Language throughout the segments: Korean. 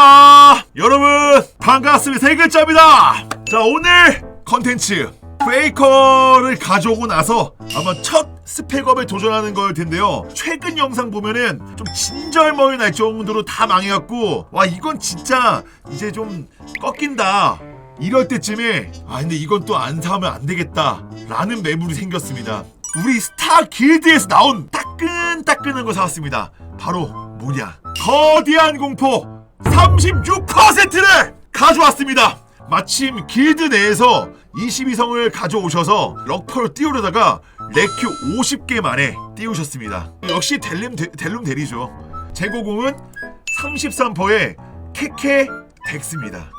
아하 여러분 반갑습니다. 세 글자입니다. 자 오늘 컨텐츠 페이커를 가져오고 나서 아마 첫 스펙업에 도전하는 거일 텐데요. 최근 영상 보면은 좀 진절머리 날 정도로 다 망해갖고 와 이건 진짜 이제 좀 꺾인다. 이럴 때쯤에 아 근데 이건 또 안 사면 안 되겠다. 라는 매물이 생겼습니다. 우리 스타 길드에서 나온 따끈따끈한 거 사왔습니다. 바로 뭐냐? 거대한 공포 36%를 가져왔습니다 마침 길드 내에서 22성을 가져오셔서 럭퍼를 띄우려다가 레큐 50개 만에 띄우셨습니다 역시 델름, 데, 델룸 대리죠 제고공은 33%의 케케 덱스입니다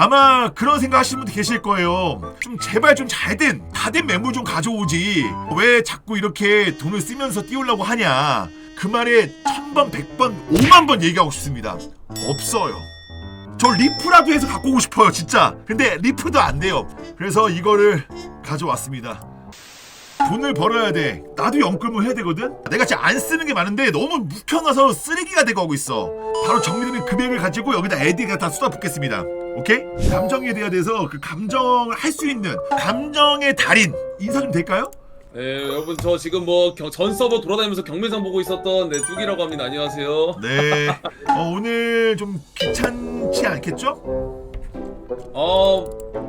아마 그런 생각 하시는 분도 계실 거예요. 좀 제발 좀 잘된, 다된 매물 좀 가져오지. 왜 자꾸 이렇게 돈을 쓰면서 띄우려고 하냐. 그 말에 천번, 백번, 오만 번 얘기하고 싶습니다. 없어요. 저 리프라도 해서 갖고 오고 싶어요, 진짜. 근데 리프도 안 돼요. 그래서 이거를 가져왔습니다. 돈을 벌어야 돼. 나도 연금을 해야 되거든. 내가 지금 안 쓰는 게 많은데 너무 묵혀놔서 쓰레기가 돼가고 있어. 바로 정리되는 금액을 가지고 여기다 애디가 다 쏟아붓겠습니다. 오케이? 감정에 대해서 그 감정을 할 수 있는 감정의 달인 인사 좀 될까요? 네 여러분 저 지금 뭐 전 서버 돌아다니면서 경매상 보고 있었던 네 뚝이라고 합니다 안녕하세요 네. 어, 오늘 좀 귀찮지 않겠죠? 어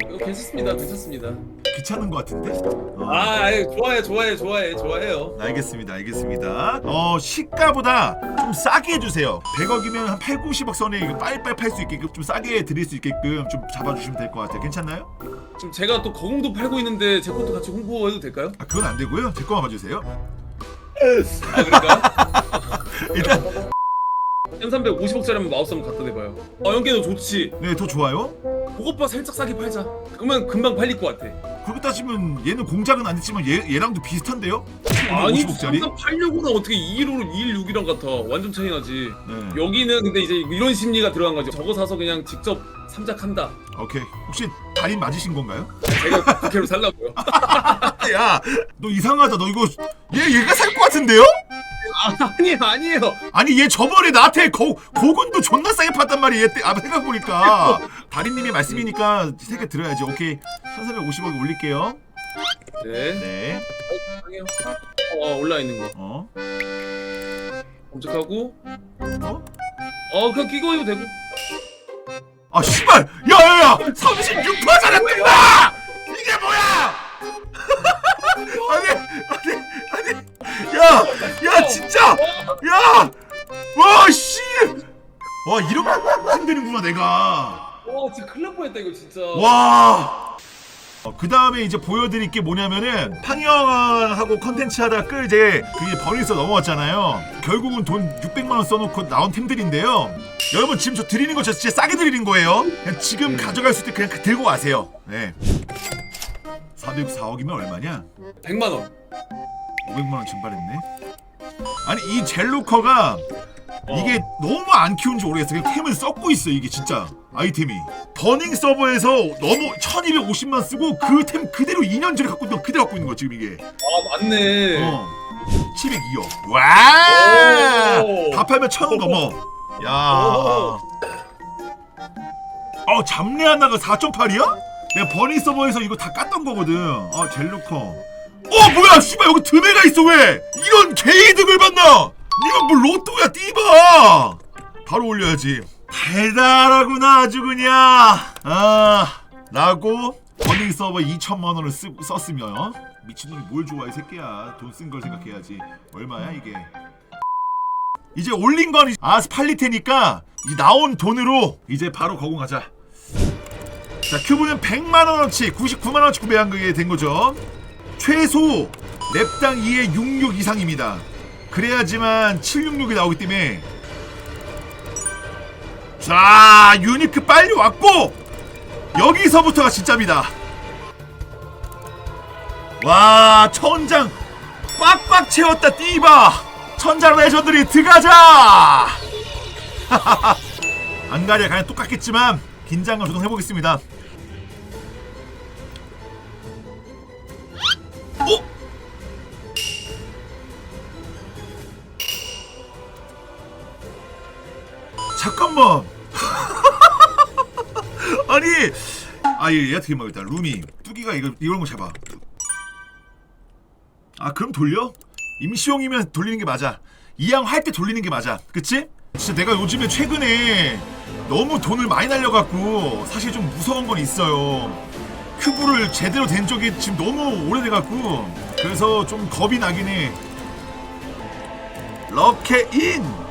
이거 괜찮습니다 괜찮습니다 귀찮은 것 같은데. 어. 아 아이, 좋아해 좋아해 좋아해 좋아해요 알겠습니다, 알겠습니다. 어, 시가보다 좀 싸게 해주세요. 100억이면 한 8, 90억 선에 이거 빨리빨리 팔 수 있게끔 좀 싸게 드릴 수 있게끔 좀 잡아주시면 될 것 같아요. 괜찮나요? 지금 제가 또 거공도 팔고 있는데 제 것도 같이 홍보해도 될까요? 아, 그건 안 되고요. 제 거만 봐주세요. 아 그럴까? 일단, 1350억짜리면 마우스 한번 갖다 대봐요 어 연계는 좋지 네, 더 좋아요. 그것보다 살짝 싸게 팔자 그러면 금방 팔릴 것 같아 그렇게 따지면 얘는 공작은 안 됐지만 얘, 얘랑도 비슷한데요? 아니 50억짜리? 항상 팔려고는 어떻게 215로 216이랑 같아 완전 차이 나지 네. 여기는 근데 이제 이런 심리가 들어간 거죠 저거 사서 그냥 직접 삼작한다 오케이. 혹시 달인 맞으신 건가요? 제가 그렇게 살라고요 야, 너 이상하다. 너 이거 얘 얘가 살 것 같은데요? 아니에요 아니에요 아니 얘 저번에 나한테 고, 고군도 존나 싸게 팔단 말이야. 얘 때, 아 생각해보니까 달인님이 말씀이니까 세개 들어야지. 오케이. 1350억 올릴게요. 네 네. 아니에요 어 올라 있는 거 어? 검색하고 어? 어 그냥 끼고 해도 되고 아 씨발! 야야야! 36%잖아 뜬다! 이게 뭐야! 아니 아니 아니 야! 야 진짜! 야! 와 씨! 와 이렇게 힘드는구나 내가 와 진짜 큰일 날 뻔했다 이거 진짜 와! 어, 그 다음에 이제 보여드릴 게 뭐냐면은 팡영하고 컨텐츠 하다가 끌 이제 그게 버리서 넘어왔잖아요. 결국은 돈 600만 원 써놓고 나온 템들인데요. 여러분 지금 저 드리는 거 저 진짜 싸게 드리는 거예요. 그냥 지금 가져갈 수때 그냥 들고 가세요. 네. 404억이면 얼마냐? 100만 원 500만 원 증발했네. 아니 이 젤로커가 이게 너무 안 키운지 모르겠어. 그냥 템을 썩고 있어 이게 진짜 아이템이. 버닝 서버에서 너무 1250만 쓰고 그 템 그대로 2년 전에 갖고 있는 거 그대로 갖고 있는 거 지금 이게. 아 맞네 어. 702억. 와! 오. 다 팔면 천원 넘어. 야. 오. 어 잡내 하나가 4.8이야? 내가 버닝 서버에서 이거 다 깠던 거거든. 아 젤로커. 어 뭐야 씨발 여기 드메가 있어 왜? 이런 개이득을 받나? 이건 뭐 로또야 띠바. 바로 올려야지. 달달하구나 아주 그냥. 아 라고 버닝 서버 2천만 원을 쓰, 썼으면 미친놈이 뭘 좋아해 새끼야. 돈 쓴 걸 생각해야지. 얼마야 이게? 이제 올린 건 아스 팔릴 테니까 이 나온 돈으로 이제 바로 거공하자. 자 큐브는 100만 원어치 99만 원어치 구매한 게된 거죠. 최소 랩당 2에 66 이상입니다. 그래야지만 766이 나오기 때문에 자 유니크 빨리 왔고 여기서부터가 진짜입니다. 와 천장 꽉꽉 채웠다 띠바. 천장 레전드리 들어가자. 안 가려 그냥 똑같겠지만 긴장감 조성해보겠습니다 잠깐만 아니 아 얘, 얘 어떻게 먹겠다. 루미. 뚜기가 이거 이런 거 잡아. 아 그럼 돌려? 임시용이면 돌리는 게 맞아. 이왕 할때 돌리는 게 맞아. 그치? 진짜 내가 요즘에 최근에 너무 돈을 많이 날려갖고 사실 좀 무서운 건 있어요. 큐브를 제대로 된 적이 지금 너무 오래돼갖고 그래서 좀 겁이 나긴 해. 럭케인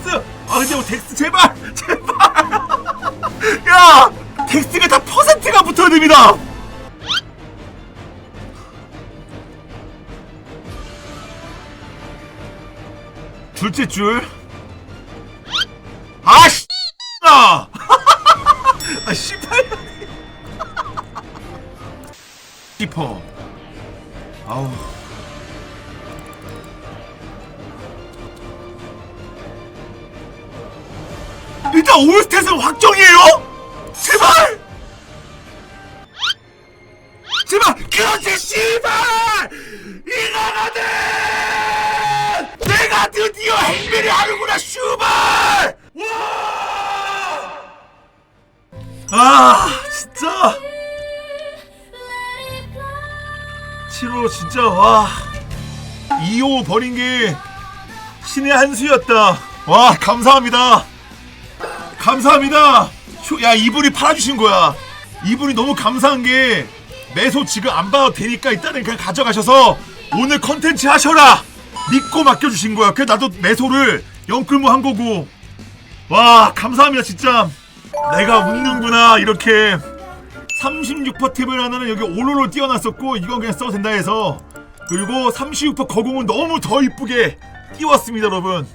덱스! 아 근데 뭐 덱스 제발! 제발! 야! 덱스가 다 퍼센트가 붙어야 됩니다! 둘째 줄. 아씨! 아! 아, 씨발. 싶어 아우 일단 올스탯은 확정이에요? 제발! 제발! 그렇지 씨발! 이나가든! 내가 드디어 행비를 하는구나 슈발! 와 아 진짜. 7호 진짜 와. 2호 버린 게 신의 한 수였다. 와 감사합니다 감사합니다. 효- 야 이분이 팔아주신 거야. 이분이 너무 감사한 게 매소 지금 안 봐도 되니까 일단은 그냥 가져가셔서 오늘 컨텐츠 하셔라. 믿고 맡겨주신 거야. 그래서 나도 매소를 영끌무 한 거고. 와 감사합니다 진짜. 내가 웃는구나 이렇게. 36퍼 탭을 하나는 여기 올로로 띄워놨었고 이건 그냥 써도 된다 해서. 그리고 36퍼 거공은 너무 더 이쁘게 띄웠습니다 여러분.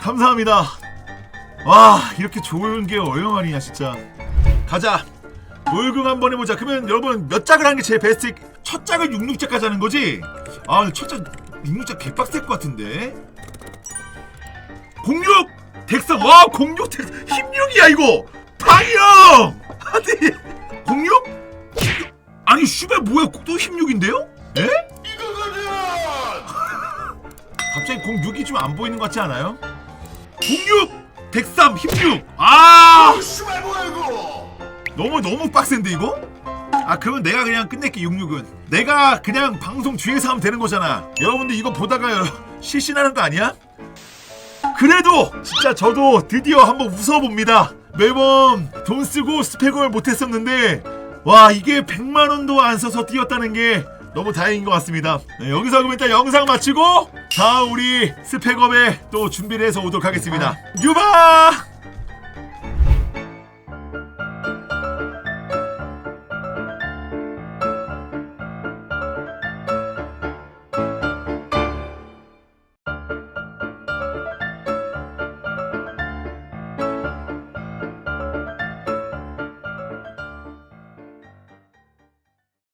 감사합니다 와 이렇게 좋은 게 얼마만이야 진짜. 가자. 월급 한번 해보자. 그러면 여러분 몇 장을 하는 게 제일 베스트 첫 장을 66장까지 하는 거지? 아 근데 첫장 66장 개빡셀 것 같은데? 06 덱스 와06 덱스 16이야 이거! 방이형 아니 06? 16? 아니 슈베 뭐야? 또 16인데요? 에? 이거거든! 갑자기 06이 좀 안 보이는 것 같지 않아요? 06 103 16 아! 씨발 뭐야 이거? 너무 너무 빡센데 이거? 아 그러면 내가 그냥 끝낼게 66은 내가 그냥 방송 뒤에서 하면 되는 거잖아 여러분들 이거 보다가 실신하는 거 아니야? 그래도 진짜 저도 드디어 한번 웃어봅니다 매번 돈 쓰고 스펙을 못했었는데 와 이게 100만원도 안 써서 뛰었다는 게 너무 다행인 것 같습니다. 네, 여기서 그럼 일단 영상 마치고 다음 우리 스펙업에 또 준비를 해서 오도록 하겠습니다. 유바